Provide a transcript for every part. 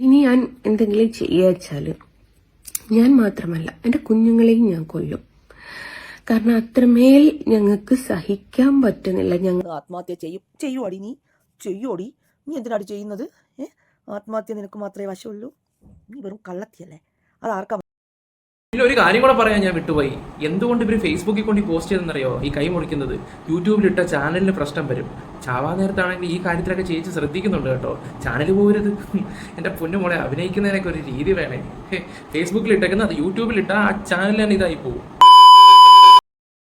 ഇനി ഞാൻ എന്തെങ്കിലും ചെയ്യാച്ചാൽ ഞാൻ മാത്രമല്ല എന്റെ കുഞ്ഞുങ്ങളെയും ഞാൻ കൊല്ലും. കാരണം അത്രമേൽ ഞങ്ങൾക്ക് സഹിക്കാൻ പറ്റുന്നില്ല ഞങ്ങൾ ആത്മഹത്യ ചെയ്യും. ചെയ്യുവാടി നീ. ചെയ്യുവാടി. നീ എന്തിനാടി ചെയ്യുന്നത്? ഏ? ആത്മഹത്യ നിനക്ക് മാത്രമേ വശമുള്ളൂ. നീ വെറും കള്ളത്തിയല്ലേ. അത് ആർക്കാ പിന്നെ ഒരു കാര്യം കൂടെ പറയാൻ ഞാൻ വിട്ടുപോയി. എന്തുകൊണ്ട് ഇവർ ഫേസ്ബുക്കിൽ കൊണ്ട് പോസ്റ്റ് ചെയ്തെന്നറിയോ? ഈ കൈ മുറിക്കുന്നത്. യൂട്യൂബിലിട്ട ചാനലിന് പ്രശ്നം വരും. ചാവാ നേരത്താണെങ്കിൽ ഈ കാര്യത്തിലൊക്കെ ചേച്ചി ശ്രദ്ധിക്കുന്നുണ്ട് കേട്ടോ. ചാനൽ പോരുത്. എന്റെ പൊന്നു മോളെ അഭിനയിക്കുന്നതിനൊക്കെ ഒരു രീതി വേണേ. ഫേസ്ബുക്കിൽ ഇട്ടേക്കുന്ന അത് യൂട്യൂബിൽ ഇട്ടാൽ ആ ചാനൽ തന്നെ ഇതായി പോകും.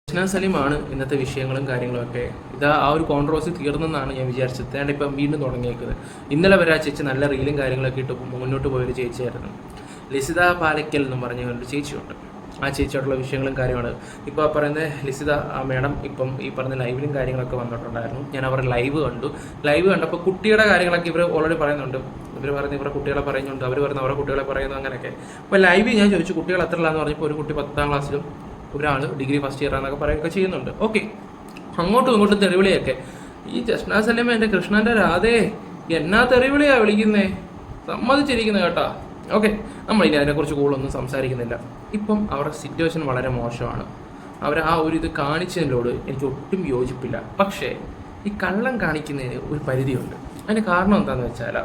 കൃഷ്ണ സലീമാണ് ഇന്നത്തെ വിഷയങ്ങളും കാര്യങ്ങളും ഒക്കെ. ഇതാ ആ ഒരു കോൺട്രവേഴ്സി തീർന്നെന്നാണ് ഞാൻ വിചാരിച്ചത്. ഞാൻ ഇപ്പം വീണ്ടും തുടങ്ങിയേക്കുന്നത്. ഇന്നലെ വരെ ആ ചേച്ചി നല്ല റീലും കാര്യങ്ങളൊക്കെ ഇട്ട്. മുന്നോട്ട് പോയൊരു ചേച്ചിയായിരുന്നു. ലിസിത പാലക്കൽ എന്ന് പറഞ്ഞ ഒരു ചേച്ചിയുണ്ട്. ആ ചേച്ചിയോടുള്ള വിഷയങ്ങളും കാര്യമാണ്. ഇപ്പോൾ പറയുന്ന ലിസിത മേഡം ഇപ്പം ഈ പറഞ്ഞ ലൈവിലും കാര്യങ്ങളൊക്കെ വന്നിട്ടുണ്ടായിരുന്നു. ഞാൻ അവരുടെ ലൈവ് കണ്ടു. ലൈവ് കണ്ടപ്പോൾ കുട്ടിയുടെ കാര്യങ്ങളൊക്കെ ഇവർ ഓൾറെഡി പറയുന്നുണ്ട്. ഇവർ പറയുന്ന ഇവരുടെ കുട്ടികളെ പറയുന്നുണ്ട്. അവർ പറയുന്ന അവരുടെ കുട്ടികളെ പറയുന്നു അങ്ങനെയൊക്കെ. അപ്പോൾ ലൈവ് ഞാൻ ചോദിച്ചു കുട്ടികൾ എത്ര എന്ന് പറഞ്ഞപ്പോൾ ഒരു കുട്ടി പത്താം ക്ലാസ്സിലും ഒരാൾ ഡിഗ്രി ഫസ്റ്റ് ഇയർ എന്നൊക്കെ പറയുകയൊക്കെ ചെയ്യുന്നുണ്ട്. ഓക്കെ. അങ്ങോട്ടും ഇങ്ങോട്ടും തെറിവിളിയൊക്കെ. ഈ ജസ്ന എന്റെ കൃഷ്ണന്റെ രാധേ എന്നാ തെറിവിളിയാണ് വിളിക്കുന്നേ? സമ്മതിച്ചിരിക്കുന്നത് കേട്ടാ. ഓക്കെ നമ്മളിനി അതിനെക്കുറിച്ച് കൂടുതലൊന്നും സംസാരിക്കുന്നില്ല. ഇപ്പം അവരുടെ സിറ്റുവേഷൻ വളരെ മോശമാണ്. അവർ ആ ഒരു ഇത് കാണിച്ചതിനോട് എനിക്ക് ഒട്ടും യോജിപ്പില്ല. പക്ഷേ ഈ കള്ളം കാണിക്കുന്നതിന് ഒരു പരിധിയുണ്ട്. അതിന് കാരണം എന്താണെന്ന് വെച്ചാൽ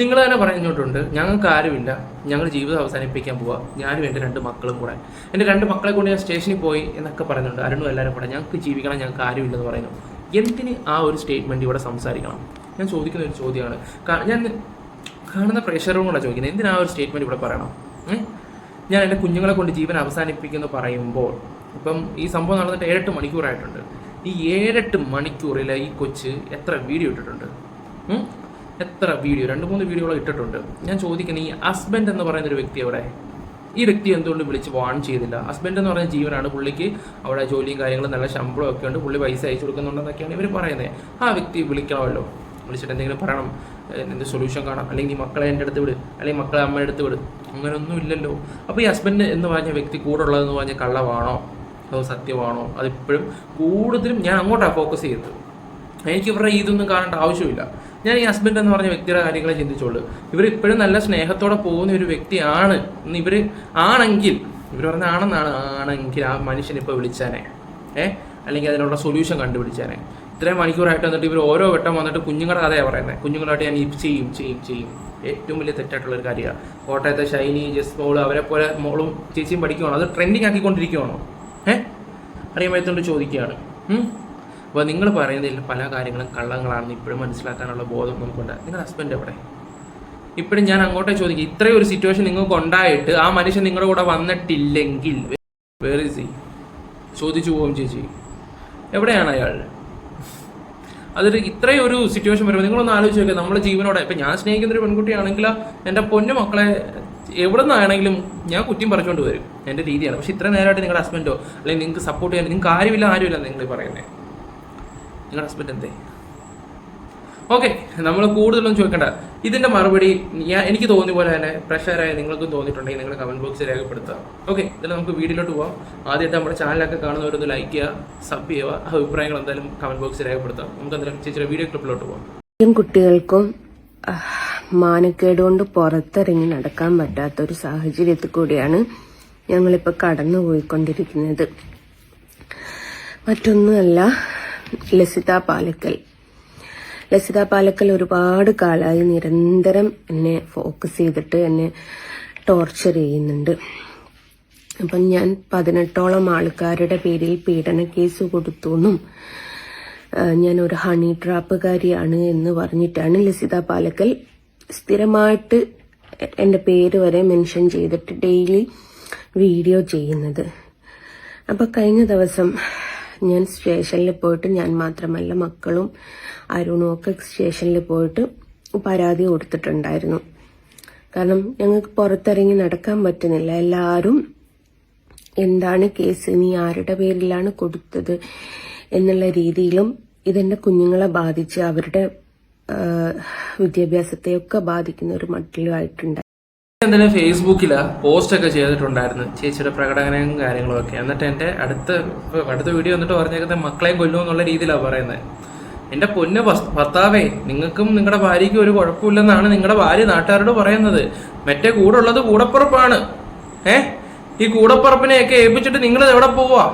നിങ്ങൾ തന്നെ പറഞ്ഞിട്ടുണ്ട് ഞങ്ങൾക്ക് ആരുമില്ല. ഞങ്ങൾ ജീവിതം അവസാനിപ്പിക്കാൻ പോവാ. ഞാനും എന്റെ രണ്ട് മക്കളും കൂടെ. എന്റെ രണ്ട് മക്കളെ കൊണ്ട് ഞാൻ സ്റ്റേഷനിൽ പോയി എന്നൊക്കെ പറയുന്നുണ്ട് അരുണും എല്ലാവരും കൂടെ ഞങ്ങൾക്ക് ജീവിക്കണം ഞങ്ങൾക്ക് ആരുമില്ലെന്ന് പറയുന്നു. എന്തിന് ആ ഒരു സ്റ്റേറ്റ്മെന്റ് ഇവിടെ സംസാരിക്കണം? ഞാൻ ചോദിക്കുന്ന ഒരു ചോദ്യമാണ്. ഞാൻ കാണുന്ന പ്രേക്ഷകരോട് കൂടെ ചോദിക്കുന്നത്. എന്തിനാ ഒരു സ്റ്റേറ്റ്മെന്റ് ഇവിടെ പറയണം? ഞാൻ എന്റെ കുഞ്ഞുങ്ങളെ കൊണ്ട് ജീവൻ അവസാനിപ്പിക്കുന്നു പറയുമ്പോൾ ഇപ്പം ഈ സംഭവം നടന്നിട്ട് ഏഴെട്ട് മണിക്കൂറായിട്ടുണ്ട്. ഈ ഏഴെട്ട് മണിക്കൂറിൽ ഈ കൊച്ച് എത്ര വീഡിയോ ഇട്ടിട്ടുണ്ട്? എത്ര വീഡിയോ രണ്ട് മൂന്ന് വീഡിയോകൾ ഇട്ടിട്ടുണ്ട്. ഞാൻ ചോദിക്കുന്നത് ഈ ഹസ്ബൻഡ് എന്ന് പറയുന്ന ഒരു വ്യക്തി അവിടെ ഈ വ്യക്തി എന്തുകൊണ്ട് വിളിച്ച് വാൺ ചെയ്തില്ല? ഹസ്ബൻഡ് എന്ന് പറയുന്ന ജീവനാണ് പുള്ളിക്ക് അവിടെ ജോലിയും കാര്യങ്ങളും നല്ല ശമ്പളം ഒക്കെ ഉണ്ട്. പുള്ളി പൈസ അയച്ചു കൊടുക്കുന്നുണ്ടെന്നൊക്കെയാണ് ഇവർ പറയുന്നത്. ആ വ്യക്തി വിളിക്കണമല്ലോ. വിളിച്ചിട്ട് എന്തെങ്കിലും പറയണം. എന്ത് സൊല്യൂഷൻ കാണാം. അല്ലെങ്കിൽ നീ മക്കളെ എന്റെ അടുത്ത് വിട്. അല്ലെങ്കിൽ മക്കളെ അമ്മയുടെ അടുത്ത് വിട്. അങ്ങനെയൊന്നും ഇല്ലല്ലോ. അപ്പോൾ ഈ ഹസ്ബൻഡ് എന്ന് പറഞ്ഞ വ്യക്തി കൂടെ ഉള്ളതെന്ന് പറഞ്ഞ കള്ളമാണോ അതോ സത്യമാണോ അതിപ്പോഴും കൂടുതലും ഞാൻ അങ്ങോട്ടാണ് ഫോക്കസ് ചെയ്യുന്നത്. എനിക്ക് ഇവരുടെ ഇതൊന്നും കാണേണ്ട ആവശ്യമില്ല. ഞാൻ ഈ ഹസ്ബൻഡ് എന്ന് പറഞ്ഞ വ്യക്തിയുടെ കാര്യങ്ങളെ ചിന്തിച്ചോളൂ. ഇവർ ഇപ്പോഴും നല്ല സ്നേഹത്തോടെ പോകുന്ന ഒരു വ്യക്തിയാണ്. എന്ന് ഇവർ ആണെങ്കിൽ ഇവർ പറഞ്ഞ ആണെന്നാണ് ആണെങ്കിൽ ആ മനുഷ്യൻ ഇപ്പോൾ വിളിച്ചാനെ. ഏ? അല്ലെങ്കിൽ അതിനുള്ള സൊല്യൂഷൻ കണ്ടുപിടിച്ചാനെ. ഇത്രയും മണിക്കൂറായിട്ട് വന്നിട്ട് ഇവർ ഓരോ വട്ടം വന്നിട്ട് കുഞ്ഞുങ്ങളുടെ കഥയാണ് പറയുന്നത് കുഞ്ഞുങ്ങളായിട്ട് ഞാൻ ഇത് ചെയ്യും ചെയ്യും ചെയ്യും. ഏറ്റവും വലിയ തെറ്റായിട്ടുള്ള ഒരു കാര്യമാണ് കോട്ടയത്തെ ഷൈനി ജസ് മോൾ അവരെ പോലെ മോളും ചേച്ചിയും പഠിക്കുവാണോ? അത് ട്രെൻഡിങ് ആക്കിക്കൊണ്ടിരിക്കുവാണോ? ഏഹ് അറിയാൻ പറ്റുകൊണ്ട് ചോദിക്കുകയാണ്? അപ്പോൾ നിങ്ങൾ പറയുന്നതിൽ പല കാര്യങ്ങളും കള്ളങ്ങളാണെന്ന് ഇപ്പോഴും മനസ്സിലാക്കാനുള്ള ബോധം നമുക്കുണ്ട്. നിങ്ങളുടെ ഹസ്ബൻഡ് എവിടെ? ഇപ്പോഴും ഞാൻ അങ്ങോട്ടേ ചോദിക്കും. ഇത്രയും ഒരു സിറ്റുവേഷൻ നിങ്ങൾക്ക് ഉണ്ടായിട്ട് ആ മനുഷ്യൻ നിങ്ങളുടെ കൂടെ വന്നിട്ടില്ലെങ്കിൽ വേറെ ചോദിച്ചു പോകും ചേച്ചി. എവിടെയാണ് അയാൾ? അതൊരു ഇത്രയും ഒരു സിറ്റുവേഷൻ വരുമ്പോൾ നിങ്ങളൊന്ന് ആലോചിച്ച് നോക്കുക നമ്മളെ ജീവനോടെ. ഇപ്പം ഞാൻ സ്നേഹിക്കുന്ന ഒരു പെൺകുട്ടിയാണെങ്കിൽ എന്റെ പൊന്നു മക്കളെ എവിടെ നിന്നാണെങ്കിലും ഞാൻ കുറ്റിയും പറിച്ചുകൊണ്ട് വരും. എന്റെ രീതിയാണ്. പക്ഷേ ഇത്ര നേരമായിട്ട് നിങ്ങളുടെ ഹസ്ബൻഡോ അല്ലെങ്കിൽ നിങ്ങൾക്ക് സപ്പോർട്ട് ചെയ്യാൻ നിങ്ങൾക്ക് ആരുമില്ല ആരുമില്ല നിങ്ങൾ പറയുന്നത് നിങ്ങളുടെ ഹസ്ബൻഡ് എന്തേ? ഓക്കെ നമ്മൾ കൂടുതലൊന്നും ചോദിക്കണ്ട ഇതിന്റെ മറുപടി ഞാൻ എനിക്ക് തോന്നിയ പോലെ തന്നെ പ്രഷറായി നിങ്ങൾക്കും തോന്നിയിട്ടുണ്ടെങ്കിൽ നിങ്ങൾ കമന്റ് ബോക്സിൽ രേഖപ്പെടുത്തുക. ഓക്കെ ഇതിൽ നമുക്ക് വീഡിയോയിലോട്ട് പോവാം. ആദ്യമായിട്ട് നമ്മുടെ ചാനലൊക്കെ കാണുന്നവരൊന്ന് ലൈക്ക് ചെയ്യുക സബ് ചെയ്യുക അഭിപ്രായങ്ങൾ എന്തായാലും കമന്റ് ബോക്സിൽ രേഖപ്പെടുത്താം. നമുക്ക് എന്തായാലും ചേച്ചിയുടെ വീഡിയോ ക്ലിപ്പിലോട്ട് പോവാം. കുട്ടികൾക്കും മാനക്കേട് കൊണ്ട് പുറത്തിറങ്ങി നടക്കാൻ പറ്റാത്ത ഒരു സാഹചര്യത്തിൽ കൂടിയാണ് ഞങ്ങളിപ്പോൾ കടന്നു പോയിക്കൊണ്ടിരിക്കുന്നത് മറ്റൊന്നുമല്ല ലസിത പാലക്കൽ. ലസിത പാലക്കൽ ഒരുപാട് കാലമായി നിരന്തരം എന്നെ ഫോക്കസ് ചെയ്തിട്ട് എന്നെ ടോർച്ചർ ചെയ്യുന്നുണ്ട്. അപ്പം ഞാൻ പതിനെട്ടോളം ആൾക്കാരുടെ പേരിൽ പീഡന കേസ് കൊടുത്തു എന്നും ഞാൻ ഒരു ഹണി ട്രാപ്പുകാരിയാണ് എന്ന് പറഞ്ഞിട്ടാണ് ലസിത പാലക്കൽ സ്ഥിരമായിട്ട് എന്റെ പേര് വരെ മെൻഷൻ ചെയ്തിട്ട് ഡെയിലി വീഡിയോ ചെയ്യുന്നത്. അപ്പോൾ കഴിഞ്ഞ ദിവസം ഞാൻ സ്റ്റേഷനിൽ പോയിട്ട് ഞാൻ മാത്രമല്ല മക്കളും അരുണും ഒക്കെ സ്റ്റേഷനിൽ പോയിട്ട് പരാതി കൊടുത്തിട്ടുണ്ടായിരുന്നു. കാരണം ഞങ്ങൾക്ക് പുറത്തിറങ്ങി നടക്കാൻ പറ്റുന്നില്ല. എല്ലാവരും എന്താണ് കേസ്? നീ ആരുടെ പേരിലാണ് കൊടുത്തത് എന്നുള്ള രീതിയിലും ഇതെന്റെ കുഞ്ഞുങ്ങളെ ബാധിച്ച് അവരുടെ വിദ്യാഭ്യാസത്തെയൊക്കെ ബാധിക്കുന്ന ഒരു മട്ടിലുമായിട്ടുണ്ട്. എന്തായാലും ഫേസ്ബുക്കിൽ പോസ്റ്റൊക്കെ ചെയ്തിട്ടുണ്ടായിരുന്നു? ചേച്ചിയുടെ പ്രകടനവും കാര്യങ്ങളൊക്കെ എന്നിട്ട് എന്റെ അടുത്ത അടുത്ത വീഡിയോ എന്നിട്ട് പറഞ്ഞേക്കുന്നത് മക്കളെയും കൊല്ലും എന്നുള്ള രീതിയിലാണ് പറയുന്നത്. എന്റെ പൊന്ന് ഭർത്താവേ നിങ്ങൾക്കും നിങ്ങളുടെ ഭാര്യയ്ക്കും ഒരു കുഴപ്പമില്ലെന്നാണ് നിങ്ങളുടെ ഭാര്യ നാട്ടുകാരോട് പറയുന്നത്. മറ്റേ കൂടെ ഉള്ളത് കൂടപ്പുറപ്പാണ്. ഏ? ഈ കൂടപ്പുറപ്പിനെയൊക്കെ ഏൽപ്പിച്ചിട്ട് നിങ്ങൾ എവിടെ പോവാ?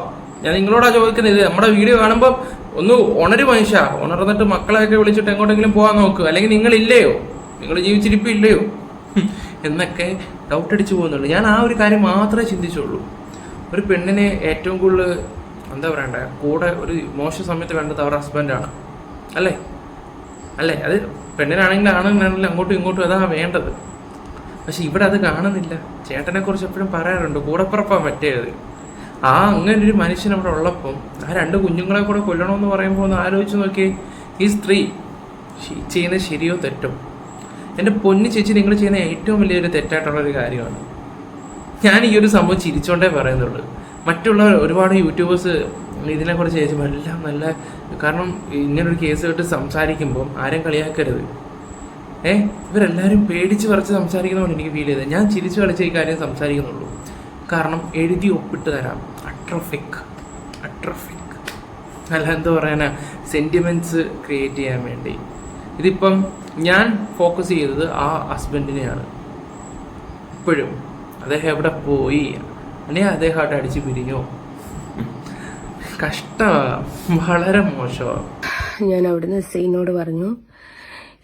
ഞാൻ നിങ്ങളോടാ ചോദിക്കുന്നത്. ഇത് നമ്മുടെ വീഡിയോ കാണുമ്പോൾ ഒന്ന് ഉണരു മനുഷ്യ. ഉണർന്നിട്ട് മക്കളെയൊക്കെ വിളിച്ചിട്ട് എങ്ങോട്ടെങ്കിലും പോകാൻ നോക്കുക അല്ലെങ്കിൽ നിങ്ങളില്ലയോ? നിങ്ങൾ ജീവിച്ചിരിപ്പില്ലയോ? എന്നൊക്കെ ഡൗട്ട് അടിച്ചു പോകുന്നുള്ളൂ ഞാൻ ആ ഒരു കാര്യം മാത്രമേ ചിന്തിച്ചുള്ളൂ. ഒരു പെണ്ണിനെ ഏറ്റവും കൂടുതൽ എന്താ പറയണ്ടേ കൂടെ ഒരു മോശം സമയത്ത് വേണ്ടത് അവരുടെ ഹസ്ബൻഡാണ് അല്ലേ? അല്ലേ? അത് പെണ്ണിനാണെങ്കിൽ ആണെങ്കിലാണെങ്കിലും അങ്ങോട്ടും ഇങ്ങോട്ടും അതാണ് വേണ്ടത്. പക്ഷെ ഇവിടെ അത് കാണുന്നില്ല. ചേട്ടനെ കുറിച്ച് എപ്പോഴും പറയാറുണ്ട് കൂടപ്പുറപ്പാണ് മറ്റേത്. ആ അങ്ങനെ ഒരു മനുഷ്യൻ അവിടെ ഉള്ളപ്പം ആ രണ്ട് കുഞ്ഞുങ്ങളെ കൂടെ കൊല്ലണമെന്ന് പറയുമ്പോൾ ഒന്ന് ആലോചിച്ച് നോക്കിയേ ഈ സ്ത്രീ ചെയ്യുന്നത് ശരിയോ തെറ്റോ? എന്റെ പൊന്നു ചേച്ചി നിങ്ങൾ ചെയ്യുന്ന ഏറ്റവും വലിയൊരു തെറ്റായിട്ടുള്ളൊരു കാര്യമാണ്. ഞാൻ ഈ ഒരു സംഭവം ചിരിച്ചോണ്ടേ പറയുന്നുള്ളൂ. മറ്റുള്ള ഒരുപാട് യൂട്യൂബേഴ്സ് ഇതിനെക്കുറിച്ച് ചോദിച്ചപ്പോൾ എല്ലാം നല്ല കാരണം ഇങ്ങനൊരു കേസ് കേട്ട് സംസാരിക്കുമ്പം ആരും കളിയാക്കരുത്. ഏ ഇവരെല്ലാവരും പേടിച്ച് പറിച്ച് സംസാരിക്കുന്നതുകൊണ്ട് എനിക്ക് ഫീൽ ചെയ്തത്. ഞാൻ ചിരിച്ചു കളിച്ച് ഈ കാര്യം സംസാരിക്കുന്നുള്ളൂ. കാരണം എഴുതി ഒപ്പിട്ട് തരാം. അട്രഫിക് അട്രഫിക് അല്ല എന്താ പറയാനാ? സെന്റിമെന്റ്സ് ക്രിയേറ്റ് ചെയ്യാൻ വേണ്ടി. ഇതിപ്പം ഞാൻ ഫോക്കസ് ചെയ്തത് ആ ഹസ്ബൻഡിനെയാണ് ഇപ്പോഴും അദ്ദേഹം എവിടെ പോയി? അല്ലെങ്കിൽ അദ്ദേഹമായിട്ട് അടിച്ച് പിരിഞ്ഞോ. കഷ്ടമാണ് വളരെ മോശമാണ് ഞാൻ അവിടുന്ന് സീനോട് പറഞ്ഞു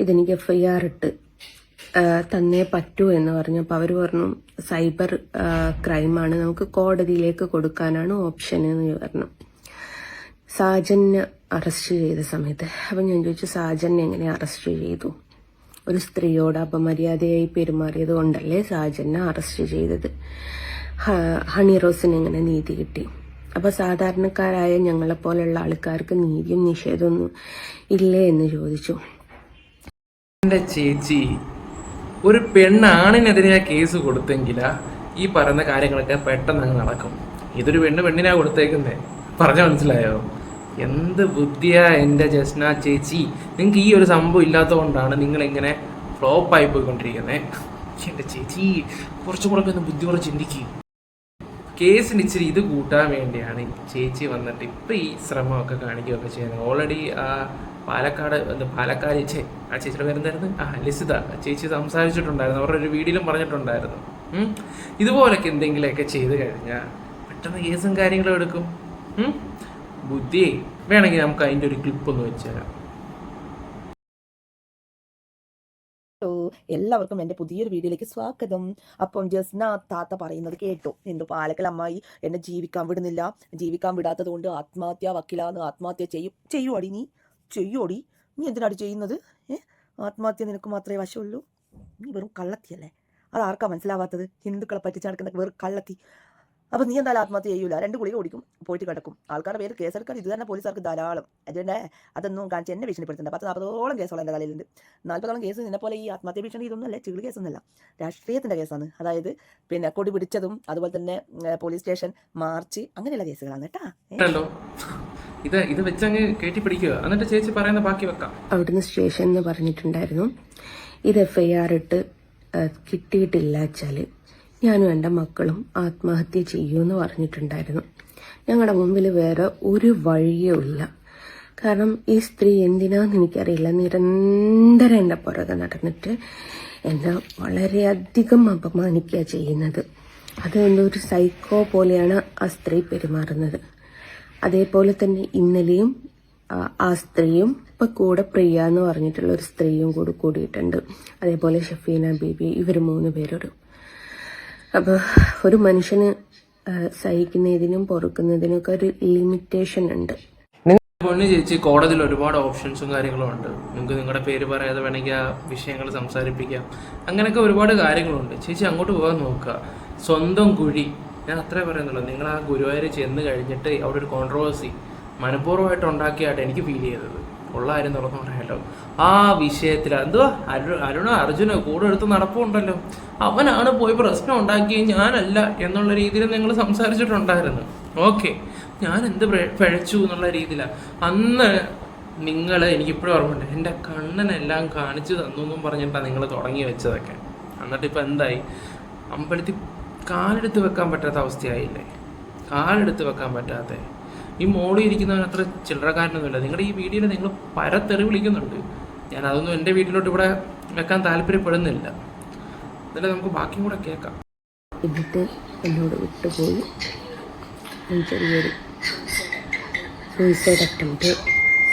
ഇതെനിക്ക് എഫ് ഐ ആർ ഇട്ട് തന്നേ പറ്റൂ എന്ന് പറഞ്ഞു. അപ്പോൾ അവർ പറഞ്ഞു സൈബർ ക്രൈമാണ്. നമുക്ക് കോടതിയിലേക്ക് കൊടുക്കാനാണ് ഓപ്ഷൻ എന്ന് പറഞ്ഞു. സാജനെ അറസ്റ്റ് ചെയ്ത സമയത്ത്. അപ്പം ഞാൻ ചോദിച്ചു സാജനെ എങ്ങനെ അറസ്റ്റ് ചെയ്തു? ഒരു സ്ത്രീയോട് അപമര്യാദയായി പെരുമാറിയത് കൊണ്ടല്ലേ സാജനെ അറസ്റ്റ് ചെയ്തത്? ഹണി റോസിന് എങ്ങനെ നീതി കിട്ടി? അപ്പൊ സാധാരണക്കാരായ ഞങ്ങളെപ്പോലുള്ള ആൾക്കാർക്ക് നീതിയും നിഷേധമൊന്നും ഇല്ലേ എന്ന് ചോദിച്ചു. എന്റെ ചേച്ചി ഒരു പെണ്ണാണിനെതിരെ കേസ് കൊടുത്തെങ്കിലാ ഈ പറയുന്ന കാര്യങ്ങളൊക്കെ പെട്ടെന്ന് അങ്ങ് നടക്കും. ഇതൊരു പെണ്ണ് പെണ്ണിനാ കൊടുത്തേക്കുന്നേ. പറഞ്ഞ മനസ്സിലായോ? എന്ത് ബുദ്ധിയാ എന്റെ ജസ്ന ചേച്ചി? നിങ്ങൾക്ക് ഈ ഒരു സംഭവം ഇല്ലാത്തതുകൊണ്ടാണ് നിങ്ങൾ ഇങ്ങനെ ഫ്ലോപ്പായി പോയിക്കൊണ്ടിരിക്കുന്നത് എന്റെ ചേച്ചി കുറച്ചും കൂടെ ഒന്ന് ഒന്ന് ബുദ്ധിയോടെ ചിന്തിക്കുക കേസിന് ഇച്ചിരി ഇത് കൂട്ടാൻ വേണ്ടിയാണ് ചേച്ചി വന്നിട്ട് ഇപ്പം ഈ ശ്രമമൊക്കെ കാണിക്കുകയൊക്കെ ചെയ്യുന്നത്. ഓൾറെഡി ആ പാലക്കാട് പാലക്കാട് ചേ ആ ചേച്ചിയുടെ പേരെന്തായിരുന്നു? ആ ലിസിത ചേച്ചി സംസാരിച്ചിട്ടുണ്ടായിരുന്നു. അവരുടെ ഒരു വീഡിയോയിലും പറഞ്ഞിട്ടുണ്ടായിരുന്നു. ഇതുപോലൊക്കെ എന്തെങ്കിലുമൊക്കെ ചെയ്ത് കഴിഞ്ഞാൽ പെട്ടെന്ന് കേസും കാര്യങ്ങളും എടുക്കും. ഉം. ബുദ്ധിയെ വേണമെങ്കിൽ നമുക്ക് അതിന്റെ ഒരു ക്ലിപ്പ് ഒന്ന് വെച്ചുതരാം. ഹലോ എല്ലാവർക്കും എന്റെ പുതിയൊരു വീഡിയോയിലേക്ക് സ്വാഗതം. അപ്പം ജസ്ന താത്ത പറയുന്നത് കേട്ടു. എന്തു പാലക്കൽ അമ്മായി എന്നെ ജീവിക്കാൻ വിടുന്നില്ല. ജീവിക്കാൻ വിടാത്തത് കൊണ്ട് ആത്മഹത്യ വക്കിലാന്ന് ആത്മഹത്യ ചെയ്യും ചെയ്യുവോടി നീ? ചെയ്യുവോടി? നീ എന്തിനാണ് ചെയ്യുന്നത്? ഏ? ആത്മഹത്യ നിനക്ക് മാത്രമേ വശമുള്ളൂ. നീ വെറും കള്ളത്തിയല്ലേ? അത് ആർക്കാ മനസ്സിലാവാത്തത്? ഹിന്ദുക്കളെ പറ്റിച്ച് നടക്കുന്ന വെറും കള്ളത്തി. അപ്പം നീ എന്തായാലും ആത്മഹത്യ ചെയ്യൂല. രണ്ട് ഗുളിക ഓടിക്കും പോയിട്ട് കിടക്കും. ആൾക്കാരുടെ പേര് കേസെടുക്കാൻ ഇത് തന്നെ പോലീസുകാർക്ക് ധാരാളം. അതുകൊണ്ട് അതൊന്നും കാണിച്ച് എന്നെ ഭീഷണിപ്പെടുത്തുന്നുണ്ട് പത്ത് നാൽപ്പതോളം കേസുകൾ എന്റെ തലയിലുണ്ട്. നാൽപ്പതോളം കേസ് നിന്നെ പോലെ ഈ ആത്മഹത്യ ഭീഷണി ഇതൊന്നുമല്ല ചികിത്സ കേസൊന്നുമല്ല രാഷ്ട്രീയത്തിന്റെ കേസാണ്. അതായത് പിന്നെ കൊടി പിടിച്ചതും അതുപോലെ തന്നെ പോലീസ് സ്റ്റേഷൻ മാർച്ച് അങ്ങനെയുള്ള കേസുകളാണ് കേട്ടോ? ഇത് ഇത് വെച്ചങ്ങ് കയറ്റി പിടിക്കുക. എന്നിട്ട് ചേച്ചി പറയുന്ന ബാക്കി വെക്കാം. അവിടുന്ന് സ്റ്റേഷൻ എന്ന് പറഞ്ഞിട്ടുണ്ടായിരുന്നു ഇത് എഫ് ഐ ആർ ഇട്ട് കിട്ടിയിട്ടില്ല വെച്ചാൽ ഞാനും എന്റെ മക്കളും ആത്മഹത്യ ചെയ്യുമെന്ന് പറഞ്ഞിട്ടുണ്ടായിരുന്നു. ഞങ്ങളുടെ മുമ്പിൽ വേറെ ഒരു വഴിയുമില്ല കാരണം ഈ സ്ത്രീ എന്തിനാന്ന് എനിക്കറിയില്ല. നിരന്തരം എന്റെ പുറകെ നടന്നിട്ട് എന്നെ വളരെയധികം അപമാനിക്കുക ചെയ്യുന്നത്. അത് ഒരു സൈക്കോ പോലെയാണ് ആ സ്ത്രീ പെരുമാറുന്നത്. അതേപോലെ തന്നെ ഇന്നലെയും ആ സ്ത്രീയും ഇപ്പൊ കൂടെ പ്രിയ എന്ന് പറഞ്ഞിട്ടുള്ള ഒരു സ്ത്രീയും കൂടി കൂടിയിട്ടുണ്ട്. അതേപോലെ ഷഫീന ബീബി ഇവർ മൂന്ന് പേരോട്. അപ്പൊ ഒരു മനുഷ്യന് സഹിക്കുന്നതിനും പൊറുക്കുന്നതിനും ഒക്കെ ഒരു ലിമിറ്റേഷൻ ഉണ്ട്. പൊണ്ണു ചേച്ചി കോടതിയിൽ ഒരുപാട് ഓപ്ഷൻസും കാര്യങ്ങളും ഉണ്ട്. നിങ്ങൾക്ക് നിങ്ങളുടെ പേര് പറയാതെ വേണമെങ്കിൽ ആ വിഷയങ്ങൾ സംസാരിപ്പിക്കാം. അങ്ങനെയൊക്കെ ഒരുപാട് കാര്യങ്ങളുണ്ട്. ചേച്ചി അങ്ങോട്ട് പോകാൻ നോക്കുക. സ്വന്തം കുഴി. ഞാൻ അത്രേ പറയുന്നുള്ളൂ. നിങ്ങൾ ആ ഗുരുവായൂർ ചെന്ന് കഴിഞ്ഞിട്ട് അവിടെ ഒരു കോൺട്രവേഴ്സി മനഃപൂർവമായിട്ട് ഉണ്ടാക്കിയായിട്ട് എനിക്ക് ഫീൽ ചെയ്തത്. ഉള്ള കാര്യം തുറന്നു പറയാമല്ലോ ആ വിഷയത്തിൽ എന്തുവാ അരു അരുണ അർജുന കൂടെ എടുത്ത് നടപ്പുണ്ടല്ലോ. അവനാണ് പോയി പ്രശ്നം ഉണ്ടാക്കിയത് ഞാനല്ല എന്നുള്ള രീതിയിൽ നിങ്ങൾ സംസാരിച്ചിട്ടുണ്ടായിരുന്നു. ഓക്കെ. ഞാൻ എന്ത് പിഴ- പിഴച്ചു എന്നുള്ള രീതിയിലാണ് അന്ന് നിങ്ങൾ എനിക്കിപ്പോഴും ഓർമ്മയുണ്ട്. എന്റെ കണ്ണനെല്ലാം കാണിച്ചു തന്നു എന്നും പറഞ്ഞിട്ടാണ് നിങ്ങൾ തുടങ്ങി വെച്ചതൊക്കെ. എന്നിട്ട് ഇപ്പം എന്തായി? അമ്പലത്തിൽ കാലെടുത്ത് വെക്കാൻ പറ്റാത്ത അവസ്ഥയായില്ലേ? കാലെടുത്ത് വെക്കാൻ പറ്റാത്ത ഈ മോളിൽ ഇരിക്കുന്നവൻ അത്ര ചില്ലറക്കാരനൊന്നുമില്ല. നിങ്ങളുടെ ഈ വീഡിയോയിൽ നിങ്ങൾ പരത്തെറി വിളിക്കുന്നുണ്ട്. ഞാൻ അതൊന്നും എന്റെ വീട്ടിലോട്ട് ഇവിടെ വെക്കാൻ താല്പര്യപ്പെടുന്നില്ല. എന്നിട്ട് നമുക്ക് ബാക്കിയും കൂടെ കേൾക്കാം. എന്നിട്ട് എന്നോട് വിട്ടുപോയി. ചെറിയൊരു സൂയിസൈഡ് അറ്റംപ്റ്റ്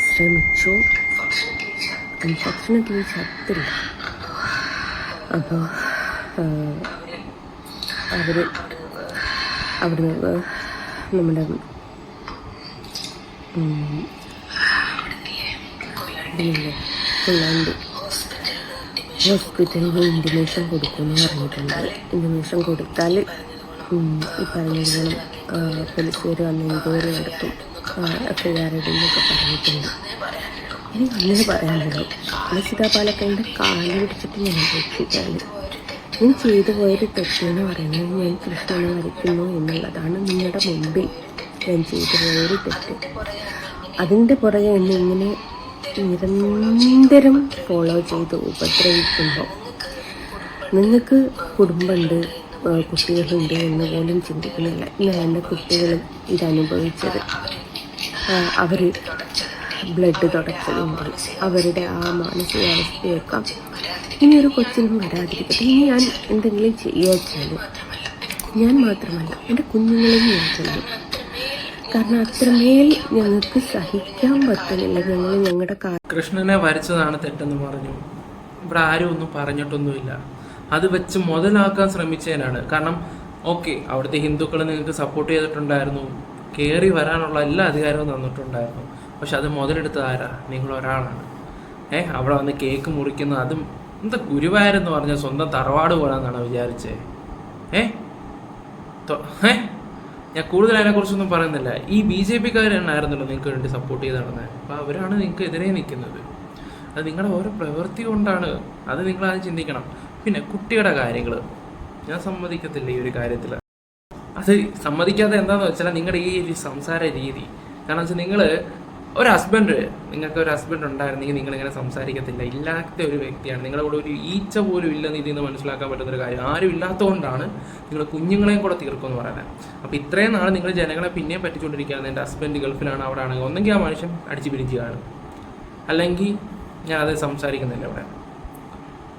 ശ്രമിച്ചു. അൺഫോർച്ചുനേറ്റ്ലി ചത്തില്ല. അപ്പോൾ അവർ അവിടുന്ന് നമ്മുടെ കൊള്ളാണ്ട്. ഹോസ്പിറ്റലിൽ ഇൻഡിമേഷൻ കൊടുക്കുമെന്ന് പറഞ്ഞിട്ടുണ്ട്. ഇൻഡിമേഷൻ കൊടുത്താൽ ഈ പറഞ്ഞ പോലീസുകാർ വന്ന് എൻക്വയറി നടത്തും. എഫ് ഐ ആർ ഇടുന്നൊക്കെ പറഞ്ഞിട്ടുണ്ട്. എനിക്ക് അങ്ങനെ പറയാനുള്ളൂ. ലസിത പാലക്കലിന്റെ കാൽ പിടിച്ചിട്ട് ഞാൻ രക്ഷിക്കാണ് ഞാൻ ചെയ്തു പോയൊരു തെറ്റെന്ന് പറയുന്നത് ഞാൻ കൃഷ്ണനെ വരയ്ക്കുന്നു എന്നുള്ളതാണ് നിങ്ങളുടെ മുമ്പിൽ. ഞാൻ ചെയ്തിരുന്ന ഒരു തെറ്റ്. അതിന്റെ പുറകെ എന്നെ ഇങ്ങനെ നിരന്തരം ഫോളോ ചെയ്ത് ഉപദ്രവിക്കുമ്പോൾ നിങ്ങൾക്ക് കുടുംബമുണ്ട് കുട്ടികളുണ്ട് എന്ന് പോലും ചിന്തിക്കുന്നില്ല. ഞാൻ എന്റെ കുട്ടികളും ഇതനുഭവിച്ചത്. അവർ ബ്ലഡ് തുടച്ചതുണ്ട്. അവരുടെ ആ മാനസികാവസ്ഥയൊക്കെ ഇനി ഒരു കൊച്ചിനും വരാതിരിക്കട്ടെ. ഇനി ഞാൻ എന്തെങ്കിലും ചെയ്യാച്ചാലും ഞാൻ മാത്രമല്ല എന്റെ കുഞ്ഞുങ്ങളെയും ഞാൻ ചെയ്യും കാരണം അത്രമേൽ ഞങ്ങൾക്ക് സഹിക്കാൻ പറ്റുന്നില്ല. ഞങ്ങൾ ഞങ്ങളുടെ കൃഷ്ണനെ വരച്ചതാണ് തെറ്റെന്ന് പറഞ്ഞു. ഇവിടെ ആരും ഒന്നും പറഞ്ഞിട്ടൊന്നുമില്ല. അത് വെച്ച് മുതലാക്കാൻ ശ്രമിച്ചതിനാണ് കാരണം ഓക്കെ അവിടുത്തെ ഹിന്ദുക്കൾ നിങ്ങൾക്ക് സപ്പോർട്ട് ചെയ്തിട്ടുണ്ടായിരുന്നു. കയറി വരാനുള്ള എല്ലാ അധികാരവും തന്നിട്ടുണ്ടായിരുന്നു. പക്ഷെ അത് മുതലെടുത്തത് ആരാ? നിങ്ങൾ ഒരാളാണ്. ഏഹ് അവിടെ വന്ന് കേക്ക് മുറിക്കുന്ന അതും എന്താ ഗുരുവായൂരെന്ന് പറഞ്ഞാൽ സ്വന്തം തറവാട് പോലാന്നാണ് വിചാരിച്ചേ? ഏഹ് ഏ? ഞാൻ കൂടുതൽ അതിനെക്കുറിച്ചൊന്നും പറയുന്നില്ല. ഈ ബി ജെ പിക്കാരനായിരുന്നല്ലോ നിങ്ങൾക്ക് വേണ്ടി സപ്പോർട്ട് ചെയ്ത് നടന്നത് അപ്പോൾ അവരാണ് നിങ്ങൾക്ക് എതിരെ നിൽക്കുന്നത്. അത് നിങ്ങളുടെ ഓരോ പ്രവൃത്തി കൊണ്ടാണ്. അത് നിങ്ങൾ ആദ്യം ചിന്തിക്കണം. പിന്നെ കുട്ടിയുടെ കാര്യങ്ങൾ ഞാൻ സമ്മതിക്കത്തില്ല ഈ ഒരു കാര്യത്തിൽ അത് സമ്മതിക്കാതെ എന്താണെന്ന് വെച്ചാൽ നിങ്ങളുടെ ഈ ഒരു സംസാര രീതി. കാരണം വെച്ചാൽ നിങ്ങൾ ഒരു ഹസ്ബൻഡ് നിങ്ങൾക്ക് ഒരു ഹസ്ബൻഡ് ഉണ്ടായിരുന്നെങ്കിൽ നിങ്ങൾ ഇങ്ങനെ സംസാരിക്കത്തില്ല. ഇല്ലാത്ത ഒരു വ്യക്തിയാണ്. നിങ്ങളുടെ കൂടെ ഒരു ഈച്ച പോലും ഇല്ലെന്ന് ഇതിൽ നിന്ന് മനസ്സിലാക്കാൻ പറ്റുന്നൊരു കാര്യം. ആരും ഇല്ലാത്തതുകൊണ്ടാണ് നിങ്ങൾ കുഞ്ഞുങ്ങളെയും കൂടെ തീർക്കുമെന്ന് പറയുന്നത്. അപ്പോൾ ഇത്രയും നാൾ നിങ്ങൾ ജനങ്ങളെ പിന്നെയും പറ്റിച്ചുകൊണ്ടിരിക്കുകയാണ്. എന്റെ ഹസ്ബൻഡ് ഗൾഫിലാണ് അവിടെ ആണെങ്കിൽ ഒന്നെങ്കിൽ ആ മനുഷ്യൻ അടിച്ചു പിരിച്ച് അല്ലെങ്കിൽ ഞാൻ അത് സംസാരിക്കുന്നില്ല ഇവിടെ.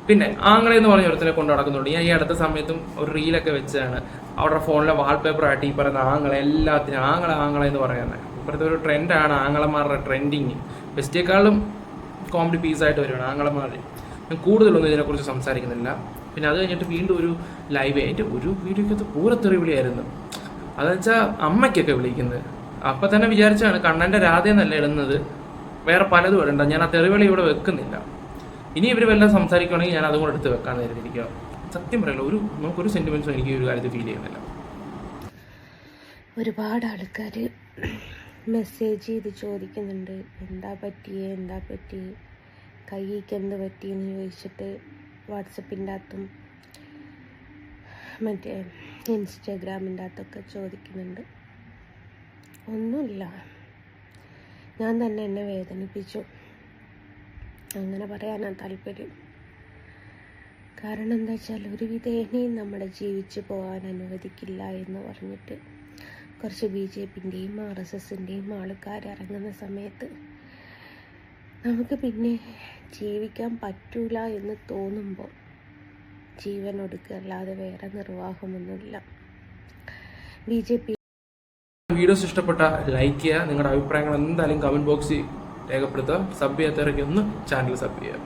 പിന്നെ ആങ്ങളെ എന്ന് പറഞ്ഞ ഒരുത്തനെ കൊണ്ട് നടക്കുന്നുണ്ട്. ഞാൻ ഈ അടുത്ത സമയത്തും ഒരു റീലൊക്കെ വെച്ചാണ് അവരുടെ ഫോണിലെ വാൾപേപ്പർ ആയിട്ട് ഈ പറയുന്ന ആങ്ങളെ എല്ലാത്തിനും ആങ്ങളെ ആങ്ങളെ എന്ന് പറയുന്നത്. ഇപ്പോഴത്തെ ഒരു ട്രെൻഡാണ് ആങ്ങളമാരുടെ ട്രെൻഡിങ് വെസ്റ്റേക്കാളും കോമഡി പീസായിട്ട് വരുവാണ് ആങ്ങളമാർ ഞാൻ കൂടുതലൊന്നും ഇതിനെക്കുറിച്ച് സംസാരിക്കുന്നില്ല. പിന്നെ അത് കഴിഞ്ഞിട്ട് വീണ്ടും ഒരു ലൈവ് എന്റെ ഒരു വീഡിയോക്കകത്ത് പൂരത്തെറി വിളിയായിരുന്നു. അതെന്ന് വെച്ചാൽ അമ്മയ്ക്കൊക്കെ വിളിക്കുന്നത്? അപ്പം തന്നെ വിചാരിച്ചാണ് കണ്ണന്റെ രാധ എന്നല്ല ഇടുന്നത്. വേറെ പലതും ഇടണ്ട. ഞാൻ ആ തെറിവിളി ഇവിടെ വെക്കുന്നില്ല. ഇനി ഇവർ വല്ലതും സംസാരിക്കുകയാണെങ്കിൽ ഞാൻ അതും കൂടെ എടുത്ത് വെക്കാൻ നേരിട്ടിരിക്കുക സത്യം പറയല്ലോ ഒരു നമുക്കൊരു സെന്റിമെന്റ്സും എനിക്ക് ഒരു കാര്യത്തിൽ ഫീൽ ചെയ്യുന്നില്ല. ഒരുപാട് ആൾക്കാർ മെസ്സേജ് ചെയ്ത് ചോദിക്കുന്നുണ്ട്. എന്താ പറ്റിയേ? എന്താ പറ്റി? കൈക്ക് എന്ത് പറ്റിയെന്ന് ചോദിച്ചിട്ട് വാട്സപ്പിന്റെ അകത്തും മറ്റേ ഇൻസ്റ്റാഗ്രാമിന്റെ അകത്തൊക്കെ ചോദിക്കുന്നുണ്ട്. ഒന്നുമില്ല. ഞാൻ തന്നെ എന്നെ വേദനിപ്പിച്ചു. അങ്ങനെ പറയാനാണ് താല്പര്യം. കാരണം എന്താ വെച്ചാൽ ഒരു വിധേനയും നമ്മളെ ജീവിച്ചു പോകാൻ അനുവദിക്കില്ല എന്ന് പറഞ്ഞിട്ട് കുറച്ച് ബി ജെ പിന്റെയും ആർ എസ് എസിന്റെയും ആൾക്കാർ ഇറങ്ങുന്ന സമയത്ത് നമുക്ക് പിന്നെ ജീവിക്കാൻ പറ്റൂല എന്ന് തോന്നുമ്പോൾ ജീവൻ ഒടുക്കുക അല്ലാതെ വേറെ നിർവാഹമൊന്നുമില്ല. ബി ജെ പി വീഡിയോസ് ഇഷ്ടപ്പെട്ട ലൈക്ക് ചെയ്യുക. നിങ്ങളുടെ അഭിപ്രായങ്ങൾ എന്തായാലും കമന്റ് ബോക്സിൽ രേഖപ്പെടുത്തുക. സബ് ചെയ്യാത്തവരൊക്കെ ഒന്ന് ചാനൽ സബ് ചെയ്യുക.